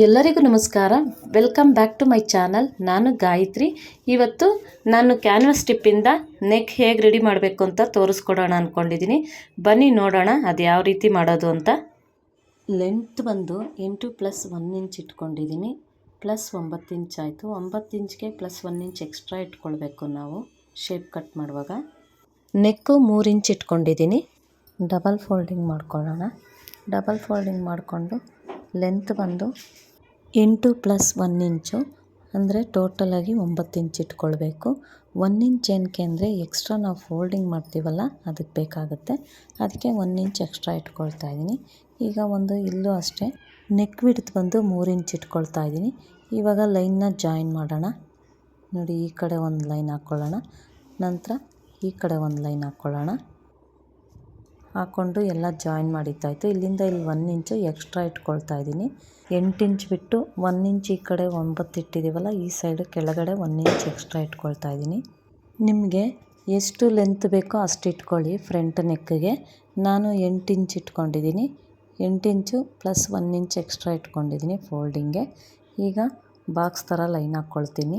ಎಲ್ಲರಿಗೂ ನಮಸ್ಕಾರ. Welcome back to my channel ನಾನು ಗಾಯತ್ರಿ. ಇವತ್ತು ನಾನು ಕ್ಯಾನ್ವಸ್ ಸ್ಟಿಪ್ಪಿಂದ ನೆಕ್ ಹೇಗೆ ರೆಡಿ ಮಾಡಬೇಕು ಅಂತ ತೋರಿಸ್ಕೊಡೋಣ ಅಂದ್ಕೊಂಡಿದ್ದೀನಿ ಬನ್ನಿ ನೋಡೋಣ ಅದು ಯಾವ ರೀತಿ ಮಾಡೋದು ಅಂತ. ಲೆಂತ್ ಬಂದು ಎಂಟು ಪ್ಲಸ್ ಒನ್ ಇಂಚ್ ಇಟ್ಕೊಂಡಿದ್ದೀನಿ ಪ್ಲಸ್ ಒಂಬತ್ತು ಇಂಚ್ ಆಯಿತು. ಒಂಬತ್ತು ಇಂಚ್ಗೆ ಪ್ಲಸ್ ಒನ್ ಇಂಚ್ ಎಕ್ಸ್ಟ್ರಾ ಇಟ್ಕೊಳ್ಬೇಕು ನಾವು. ಶೇಪ್ ಕಟ್ ಮಾಡುವಾಗ. ನೆಕ್ಕು ಮೂರು ಇಂಚ್ ಇಟ್ಕೊಂಡಿದ್ದೀನಿ ಡಬಲ್ ಫೋಲ್ಡಿಂಗ್ ಮಾಡ್ಕೊಳ್ಳೋಣ. ಡಬಲ್ ಫೋಲ್ಡಿಂಗ್ ಮಾಡಿಕೊಂಡು ಲೆಂತ್ ಬಂದು ಎಂಟು ಪ್ಲಸ್ ಒನ್ ಇಂಚು ಅಂದರೆ ಟೋಟಲಾಗಿ ಒಂಬತ್ತು ಇಂಚ್ ಇಟ್ಕೊಳ್ಬೇಕು. ಒನ್ ಇಂಚ್ ಏನಕ್ಕೆ ಅಂದರೆ ಎಕ್ಸ್ಟ್ರಾ ನಾವು ಫೋಲ್ಡಿಂಗ್ ಮಾಡ್ತೀವಲ್ಲ ಅದಕ್ಕೆ ಬೇಕಾಗುತ್ತೆ. ಅದಕ್ಕೆ ಒನ್ ಇಂಚ್ ಎಕ್ಸ್ಟ್ರಾ ಇಟ್ಕೊಳ್ತಾ ಇದ್ದೀನಿ. ಈಗ ಒಂದು ಇಲ್ಲೂ ಅಷ್ಟೇ ನೆಕ್ ವಿಡ್ತ್ ಬಂದು ಮೂರು ಇಂಚ್ ಇಟ್ಕೊಳ್ತಾ ಇದ್ದೀನಿ. ಇವಾಗ ಲೈನ್ನ ಜಾಯಿನ್ ಮಾಡೋಣ. ನೋಡಿ ಈ ಕಡೆ ಒಂದು ಲೈನ್ ಹಾಕ್ಕೊಳ್ಳೋಣ ನಂತರ ಈ ಕಡೆ ಒಂದು ಲೈನ್ ಹಾಕ್ಕೊಳ್ಳೋಣ ಹಾಕ್ಕೊಂಡು ಎಲ್ಲ ಜಾಯಿನ್ ಮಾಡಿದ್ದಾಯಿತು. ಇಲ್ಲಿಂದ ಇಲ್ಲಿ ಒನ್ ಇಂಚು ಎಕ್ಸ್ಟ್ರಾ ಇಟ್ಕೊಳ್ತಾ ಇದ್ದೀನಿ. ಎಂಟು ಇಂಚ್ ಬಿಟ್ಟು ಒನ್ ಇಂಚ್ ಈ ಕಡೆ ಒಂಬತ್ತು ಇಟ್ಟಿದ್ದೀವಲ್ಲ, ಈ ಸೈಡು ಕೆಳಗಡೆ ಒನ್ ಇಂಚ್ ಎಕ್ಸ್ಟ್ರಾ ಇಟ್ಕೊಳ್ತಾ ಇದ್ದೀನಿ. ನಿಮಗೆ ಎಷ್ಟು ಲೆಂತ್ ಬೇಕೋ ಅಷ್ಟು ಇಟ್ಕೊಳ್ಳಿ ಫ್ರಂಟ್ ನೆಕ್ಕಿಗೆ ನಾನು ಎಂಟು ಇಂಚ್ ಇಟ್ಕೊಂಡಿದ್ದೀನಿ. ಎಂಟು inch plus one inch extra ಇಟ್ಕೊಂಡಿದ್ದೀನಿ ಫೋಲ್ಡಿಂಗ್ಗೆ ಈಗ ಬಾಕ್ಸ್ ಥರ ಲೈನ್ ಹಾಕ್ಕೊಳ್ತೀನಿ.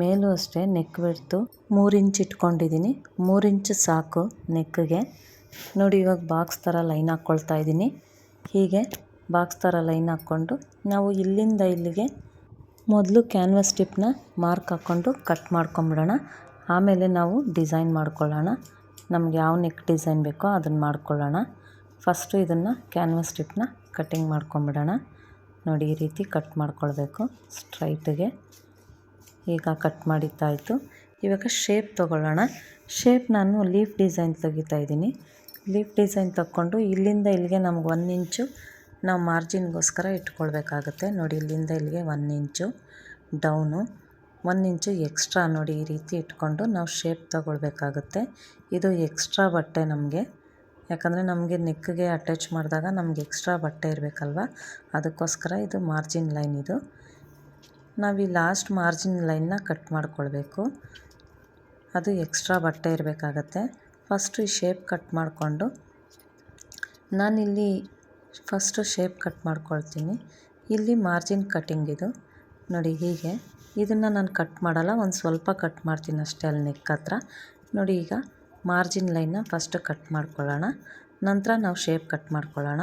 ಮೇಲೂ ಅಷ್ಟೇ ನೆಕ್ ಬಿಡ್ತು ಮೂರು ಇಂಚ್ ಇಟ್ಕೊಂಡಿದ್ದೀನಿ. ಮೂರು ಇಂಚ್ ಸಾಕು ನೆಕ್ಗೆ ನೋಡಿ, ಇವಾಗ ಬಾಕ್ಸ್ ಥರ ಲೈನ್ ಹಾಕ್ಕೊಳ್ತಾ ಇದ್ದೀನಿ. ಹೀಗೆ ಬಾಕ್ಸ್ ಥರ ಲೈನ್ ಹಾಕ್ಕೊಂಡು ನಾವು ಇಲ್ಲಿಂದ ಇಲ್ಲಿಗೆ ಮೊದಲು ಕ್ಯಾನ್ವಸ್ ಟಿಪ್ನ ಮಾರ್ಕ್ ಹಾಕ್ಕೊಂಡು ಕಟ್ ಮಾಡ್ಕೊಂಬಿಡೋಣ. ಆಮೇಲೆ ನಾವು ಡಿಸೈನ್ ಮಾಡ್ಕೊಳ್ಳೋಣ. ನಮ್ಗೆ ಯಾವ ನೆಕ್ ಡಿಸೈನ್ ಬೇಕೋ ಅದನ್ನು ಮಾಡ್ಕೊಳ್ಳೋಣ. ಫಸ್ಟು ಇದನ್ನು ಕ್ಯಾನ್ವಸ್ ಟಿಪ್ನ ಕಟ್ಟಿಂಗ್ ಮಾಡ್ಕೊಂಬಿಡೋಣ. ನೋಡಿ, ಈ ರೀತಿ ಕಟ್ ಮಾಡ್ಕೊಳ್ಬೇಕು ಸ್ಟ್ರೈಟಿಗೆ. ಈಗ ಕಟ್ ಮಾಡಿದ್ದಾಯಿತು. ಇವಾಗ ಶೇಪ್ ತೊಗೊಳ್ಳೋಣ. ಶೇಪ್ ನಾನು ಲೀಫ್ ಡಿಸೈನ್ ತೆಗಿತಾ ಇದ್ದೀನಿ. ಲೀಫ್ ಡಿಸೈನ್ ತಕ್ಕೊಂಡು ಇಲ್ಲಿಂದ ಇಲ್ಲಿಗೆ ನಮ್ಗೆ ಒನ್ ಇಂಚು ನಾವು ಮಾರ್ಜಿನ್ಗೋಸ್ಕರ ಇಟ್ಕೊಳ್ಬೇಕಾಗುತ್ತೆ. ನೋಡಿ, ಇಲ್ಲಿಂದ ಇಲ್ಲಿಗೆ one inch down one inch extra ನೋಡಿ ಈ ರೀತಿ ಇಟ್ಕೊಂಡು ನಾವು ಶೇಪ್ ತಗೊಳ್ಬೇಕಾಗುತ್ತೆ. ಇದು ಎಕ್ಸ್ಟ್ರಾ ಬಟ್ಟೆ ನಮಗೆ. ಯಾಕಂದರೆ ನಮಗೆ ನೆಕ್ಗೆ ಅಟ್ಯಾಚ್ ಮಾಡಿದಾಗ ನಮ್ಗೆ ಎಕ್ಸ್ಟ್ರಾ ಬಟ್ಟೆ ಇರಬೇಕಲ್ವ? ಅದಕ್ಕೋಸ್ಕರ ಇದು ಮಾರ್ಜಿನ್ ಲೈನ್ ಇದು. ನಾವು ಈ ಲಾಸ್ಟ್ ಮಾರ್ಜಿನ್ ಲೈನ್ನ ಕಟ್ ಮಾಡ್ಕೊಳ್ಬೇಕು. ಅದು ಎಕ್ಸ್ಟ್ರಾ ಬಟ್ಟೆ ಇರಬೇಕಾಗತ್ತೆ. ಫಸ್ಟು ಈ ಶೇಪ್ ಕಟ್ ಮಾಡಿಕೊಂಡು, ನಾನಿಲ್ಲಿ ಫಸ್ಟು ಶೇಪ್ ಕಟ್ ಮಾಡ್ಕೊಳ್ತೀನಿ. ಇಲ್ಲಿ ಮಾರ್ಜಿನ್ ಕಟ್ಟಿಂಗ್ ಇದು. ನೋಡಿ ಹೀಗೆ. ಇದನ್ನು ನಾನು ಕಟ್ ಮಾಡಲ್ಲ, ಒಂದು ಸ್ವಲ್ಪ ಕಟ್ ಮಾಡ್ತೀನಿ ಅಷ್ಟೇ ಅಲ್ಲಿ ನೆಕ್ ಹತ್ರ. ನೋಡಿ ಈಗ ಮಾರ್ಜಿನ್ ಲೈನ್ನ ಫಸ್ಟ್ ಕಟ್ ಮಾಡ್ಕೊಳ್ಳೋಣ. ನಂತರ ನಾವು ಶೇಪ್ ಕಟ್ ಮಾಡ್ಕೊಳ್ಳೋಣ.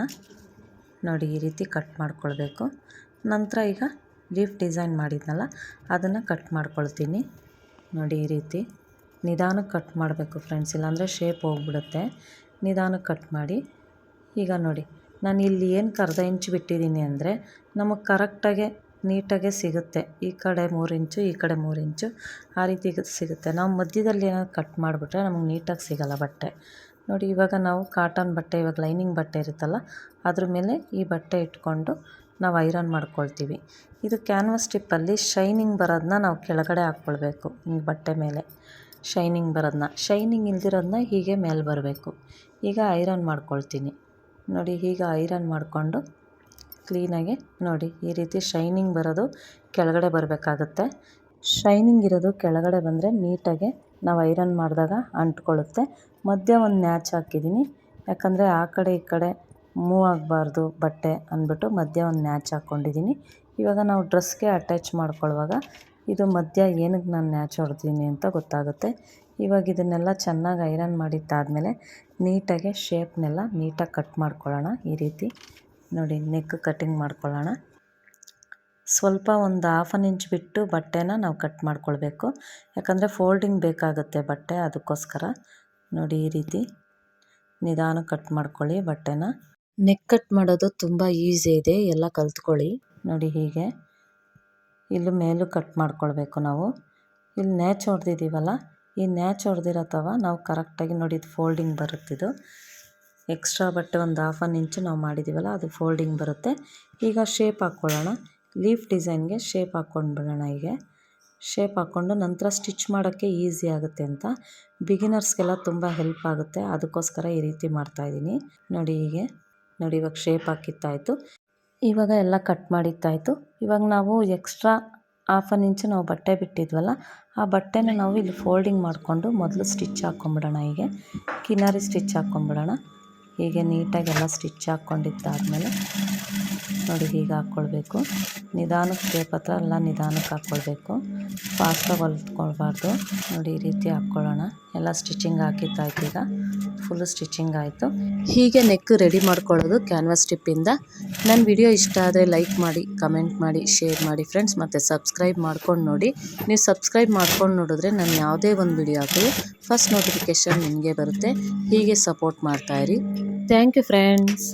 ನೋಡಿ ಈ ರೀತಿ ಕಟ್ ಮಾಡ್ಕೊಳ್ಬೇಕು. ನಂತರ ಈಗ ಲೀಫ್ ಡಿಸೈನ್ ಮಾಡಿದ್ನಲ್ಲ, ಅದನ್ನು ಕಟ್ ಮಾಡ್ಕೊಳ್ತೀನಿ. ನೋಡಿ ಈ ರೀತಿ. ನಿಧಾನಕ್ಕೆ ಕಟ್ ಮಾಡಬೇಕು ಫ್ರೆಂಡ್ಸ್, ಇಲ್ಲಾಂದರೆ ಶೇಪ್ ಹೋಗ್ಬಿಡುತ್ತೆ. ನಿಧಾನಕ್ಕೆ ಕಟ್ ಮಾಡಿ, ಈಗ ನೋಡಿ, ನಾನು ಇಲ್ಲಿ ಏನು ಅರ್ಧ ಇಂಚು ಬಿಟ್ಟಿದ್ದೀನಿ ಅಂದರೆ, ನಮಗೆ ಕರೆಕ್ಟಾಗೆ ನೀಟಾಗೆ ಸಿಗುತ್ತೆ. ಈ ಕಡೆ ಮೂರು ಇಂಚು ಈ ಕಡೆ ಮೂರು ಇಂಚು ಆ ರೀತಿ ಸಿಗುತ್ತೆ. ನಾವು ಮಧ್ಯದಲ್ಲಿ ಏನಾದ್ರು ಕಟ್ ಮಾಡಿಬಿಟ್ರೆ ನಮಗೆ ನೀಟಾಗಿ ಸಿಗೋಲ್ಲ ಬಟ್ಟೆ. ನೋಡಿ, ಇವಾಗ ನಾವು ಕಾಟನ್ ಬಟ್ಟೆ, ಇವಾಗ ಲೈನಿಂಗ್ ಬಟ್ಟೆ ಇರುತ್ತಲ್ಲ, ಅದ್ರ ಮೇಲೆ ಈ ಬಟ್ಟೆ ಇಟ್ಕೊಂಡು ನಾವು ಐರನ್ ಮಾಡ್ಕೊಳ್ತೀವಿ. ಇದು ಕ್ಯಾನ್ವಸ್ ಟಿಪ್ಪಲ್ಲಿ ಶೈನಿಂಗ್ ಬರೋದನ್ನ ನಾವು ಕೆಳಗಡೆ ಹಾಕ್ಕೊಳ್ಬೇಕು, ಹಿಂಗೆ ಬಟ್ಟೆ ಮೇಲೆ. ಶೈನಿಂಗ್ ಬರೋದನ್ನ ಶೈನಿಂಗ್ ಇಲ್ದಿರೋದನ್ನ ಹೀಗೆ ಮೇಲೆ ಬರಬೇಕು. ಈಗ ಐರನ್ ಮಾಡ್ಕೊಳ್ತೀನಿ. ನೋಡಿ ಹೀಗೆ ಐರನ್ ಮಾಡಿಕೊಂಡು ಕ್ಲೀನಾಗಿ ನೋಡಿ, ಈ ರೀತಿ ಶೈನಿಂಗ್ ಬರೋದು ಕೆಳಗಡೆ ಬರಬೇಕಾಗತ್ತೆ. ಶೈನಿಂಗ್ ಇರೋದು ಕೆಳಗಡೆ ಬಂದರೆ ನೀಟಾಗಿ ನಾವು ಐರನ್ ಮಾಡಿದಾಗ ಅಂಟ್ಕೊಳ್ಳುತ್ತೆ. ಮಧ್ಯ ಒಂದು ನ್ಯಾಚ್ ಹಾಕಿದ್ದೀನಿ. ಯಾಕಂದರೆ ಆ ಕಡೆ ಈ ಕಡೆ ಮೂವ್ ಆಗಬಾರ್ದು ಬಟ್ಟೆ ಅಂದ್ಬಿಟ್ಟು ಮಧ್ಯ ಒಂದು ನ್ಯಾಚ್ ಹಾಕ್ಕೊಂಡಿದ್ದೀನಿ ಇವಾಗ ನಾವು ಡ್ರೆಸ್ಗೆ ಅಟ್ಯಾಚ್ ಮಾಡ್ಕೊಳ್ಳುವಾಗ ಇದು ಮಧ್ಯ ಏನಕ್ಕೆ ನಾನು ನ್ಯಾಚ್ ಹೊಡ್ತೀನಿ ಅಂತ ಗೊತ್ತಾಗುತ್ತೆ. ಇವಾಗ ಇದನ್ನೆಲ್ಲ ಚೆನ್ನಾಗಿ ಐರನ್ ಮಾಡಿದ್ದಾದಮೇಲೆ ನೀಟಾಗಿ ಶೇಪ್ನೆಲ್ಲ ನೀಟಾಗಿ ಕಟ್ ಮಾಡ್ಕೊಳ್ಳೋಣ ಈ ರೀತಿ. ನೋಡಿ ನೆಕ್ ಕಟ್ಟಿಂಗ್ ಮಾಡ್ಕೊಳ್ಳೋಣ. ಸ್ವಲ್ಪ ಒಂದು ಹಾಫ್ ಅನ್ ಇಂಚ್ ಬಿಟ್ಟು ಬಟ್ಟೆನ ನಾವು ಕಟ್ ಮಾಡ್ಕೊಳ್ಬೇಕು. ಯಾಕಂದರೆ ಫೋಲ್ಡಿಂಗ್ ಬೇಕಾಗುತ್ತೆ ಬಟ್ಟೆ ಅದಕ್ಕೋಸ್ಕರ. ನೋಡಿ, ಈ ರೀತಿ ನಿಧಾನ ಕಟ್ ಮಾಡ್ಕೊಳ್ಳಿ ಬಟ್ಟೆನ. ನೆಕ್ ಕಟ್ ಮಾಡೋದು ತುಂಬ ಈಸಿ ಇದೆ. ಎಲ್ಲ ಕಲ್ತ್ಕೊಳ್ಳಿ. ನೋಡಿ, ಹೀಗೆ. ಇಲ್ಲಿ ಮೇಲೂ ಕಟ್ ಮಾಡ್ಕೊಳ್ಬೇಕು ನಾವು. ಇಲ್ಲಿ ನ್ಯಾಚ್ ಹೊಡೆದಿದ್ದೀವಲ್ಲ ಈ ನ್ಯಾಚ್ ಹೊಡೆದಿರೋ ತವ ನಾವು ಕರೆಕ್ಟಾಗಿ ನೋಡಿ ಇದು ಫೋಲ್ಡಿಂಗ್ ಬರುತ್ತಿದ್ದು ಎಕ್ಸ್ಟ್ರಾ ಬಟ್ಟೆ ಒಂದು ಹಾಫ್ ಅನ್ ಇಂಚು ನಾವು ಮಾಡಿದ್ದೀವಲ್ಲ ಅದು ಫೋಲ್ಡಿಂಗ್ ಬರುತ್ತೆ. ಈಗ ಶೇಪ್ ಹಾಕ್ಕೊಳ್ಳೋಣ. ಲೀಫ್ ಡಿಸೈನ್ಗೆ ಶೇಪ್ ಹಾಕ್ಕೊಂಡು ಬಿಡೋಣ ಈಗ ಶೇಪ್ ಹಾಕ್ಕೊಂಡು ನಂತರ ಸ್ಟಿಚ್ ಮಾಡೋಕ್ಕೆ ಈಸಿ ಆಗುತ್ತೆ ಅಂತ. ಬಿಗಿನರ್ಸ್ಗೆಲ್ಲ ತುಂಬ ಹೆಲ್ಪ್ ಆಗುತ್ತೆ, ಅದಕ್ಕೋಸ್ಕರ ಈ ರೀತಿ ಮಾಡ್ತಾಯಿದ್ದೀನಿ ನೋಡಿ ಹೀಗೆ. ನೋಡಿ ಇವಾಗ ಶೇಪ್ ಹಾಕಿತ್ತಾಯಿತು ಇವಾಗ ಎಲ್ಲ ಕಟ್ ಮಾಡಿದ್ದಾಯಿತು. ಇವಾಗ ನಾವು ಎಕ್ಸ್ಟ್ರಾ ಹಾಫ್ ಆನ್ ಇಂಚು ನಾವು ಬಟ್ಟೆ ಬಿಟ್ಟಿದ್ವಲ್ಲ, ಆ ಬಟ್ಟೆನ ನಾವು ಇಲ್ಲಿ ಫೋಲ್ಡಿಂಗ್ ಮಾಡಿಕೊಂಡು ಮೊದಲು ಸ್ಟಿಚ್ ಹಾಕ್ಕೊಂಬಿಡೋಣ ಹೀಗೆ. ಕಿನಾರಿ ಸ್ಟಿಚ್ ಹಾಕ್ಕೊಂಬಿಡೋಣ ಹೀಗೆ ನೀಟಾಗಿ ಎಲ್ಲ ಸ್ಟಿಚ್ ಹಾಕ್ಕೊಂಡಿದ್ದಾದಮೇಲೆ ನೋಡಿ ಹೀಗೆ ಹಾಕ್ಕೊಳ್ಬೇಕು. ನಿಧಾನಕ್ಕೆ ಪತ್ರ ಎಲ್ಲ ನಿಧಾನಕ್ಕೆ ಹಾಕ್ಕೊಳ್ಬೇಕು. ಫಾಸ್ಟಾಗಿ ಹೊಲ್ಕೊಳ್ಬಾರ್ದು. ನೋಡಿ ಈ ರೀತಿ ಹಾಕ್ಕೊಳ್ಳೋಣ. ಎಲ್ಲ ಸ್ಟಿಚಿಂಗ್ ಹಾಕಿದ್ದಾಯ್ತು ಈಗ. ಫುಲ್ ಸ್ಟಿಚಿಂಗ್ ಆಯಿತು. ಹೀಗೆ ನೆಕ್ ರೆಡಿ ಮಾಡ್ಕೊಳ್ಳೋದು ಕ್ಯಾನ್ವಾಸ್ ಟಿಪ್ಪಿಂದ ನನ್ನ ವಿಡಿಯೋ ಇಷ್ಟ ಆದರೆ ಲೈಕ್ ಮಾಡಿ ಕಮೆಂಟ್ ಮಾಡಿ ಶೇರ್ ಮಾಡಿ ಫ್ರೆಂಡ್ಸ್ ಮತ್ತು ಸಬ್ಸ್ಕ್ರೈಬ್ ಮಾಡ್ಕೊಂಡು ನೋಡಿ. ನೀವು ಸಬ್ಸ್ಕ್ರೈಬ್ ಮಾಡ್ಕೊಂಡು ನೋಡಿದ್ರೆ ನಾನು ಯಾವುದೇ ಒಂದು ವಿಡಿಯೋ ಹಾಕಿದ್ರು ಫಸ್ಟ್ ನೋಟಿಫಿಕೇಷನ್ ನಿಮಗೆ ಬರುತ್ತೆ. ಹೀಗೆ ಸಪೋರ್ಟ್ ಮಾಡ್ತಾಯಿರಿ ಥ್ಯಾಂಕ್ ಯು ಫ್ರೆಂಡ್ಸ್